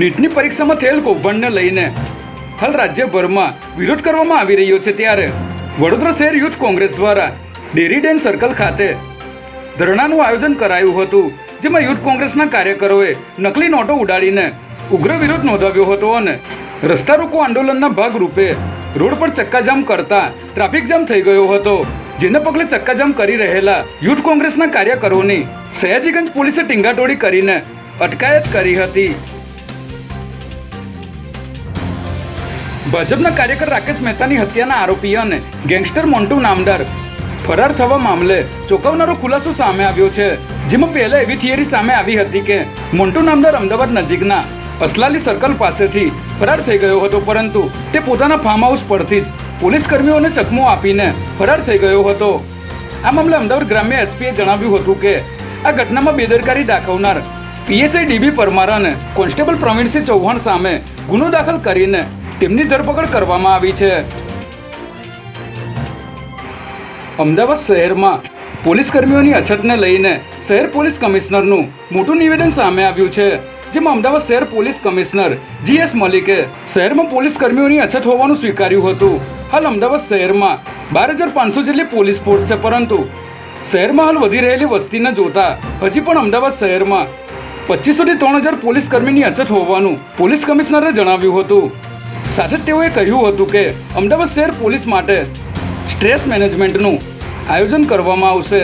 નીટની પરીક્ષામાં થયેલ કૌભાંડને લઈને હાલ રાજ્યભરમાં વિરોધ કરવામાં આવી રહ્યો છે ત્યારે વડોદરા શહેર યુથ કોંગ્રેસ દ્વારા ડેરીડેન સર્કલ ખાતે ધરણાનું આયોજન કરાયું હતું, જેમાં યુથ કોંગ્રેસના કાર્યકરોએ નકલી નોટો ઉડાડીને ઉગ્ર વિરોધ નોંધાવ્યો હતો અને રસ્તા રોકો આંદોલનના ભાગરૂપે રોડ પર ચક્કાજામ કરતા ટ્રાફિક જામ થઈ ગયો હતો. જેને પગલે ચક્કાજામ કરી રહેલા યુથ કોંગ્રેસના કાર્યકરોની સયાજીગંજ પોલીસે ટીંગાટોળી કરીને અટકાયત કરી હતી. ભાજપના કાર્યકર રાકેશ મહેતાની હત્યાના આરોપી અને ગેંગસ્ટર મોન્ટુ નામદાર ફરાર થવા મામલે ચોંકાવનારો ખુલાસો સામે આવ્યો છે, જેમાં પહેલા એવી થિયરી સામે આવી હતી કે મોન્ટુ નામદાર અમદાવાદ નજીકના અસલાલી સર્કલ પાસેથી ફરાર થઈ ગયો હતો, પરંતુ તે પોતાના ફાર્મ હાઉસ પરથી જ પોલીસ કર્મીઓને ચકમો આપીને ફરાર થઈ ગયો હતો. આ મામલે અમદાવાદ ગ્રામ્ય એસપીએ જણાવ્યું હતું કે આ ઘટનામાં બેદરકારી દાખવનાર પીએસઆઈ ડીબી પરમાર અને કોન્સ્ટેબલ પ્રવીણસિંહ ચૌહાણ સામે ગુનો દાખલ કરીને તેમની ધરપકડ કરવામાં આવી છે. અમદાવાદ શહેરમાં પોલીસ કર્મીઓની અછતને લઈને શહેર પોલીસ કમિશનરનું મોટું નિવેદન સામે આવ્યું છે, જેમાં અમદાવાદ શહેર પોલીસ કમિશનર જી એસ મલિકે શહેરમાં પોલીસ કર્મીઓની અછત હોવાનું સ્વીકાર્યું હતું. હાલ અમદાવાદ શહેરમાં બાર હજાર પાંચસો જેટલી પોલીસ ફોર્સ છે, પરંતુ શહેરમાં હાલ વધી રહેલી વસ્તીને જોતા હજી પણ અમદાવાદ શહેરમાં પચીસોથી ત્રણ હજાર પોલીસ કર્મીની અછત હોવાનું પોલીસ કમિશનરે જણાવ્યું હતું. સાથે તેઓએ કહ્યું હતું કે અમદાવાદ શહેર પોલીસ માટે સ્ટ્રેસ મેનેજમેન્ટનું આયોજન કરવામાં આવશે.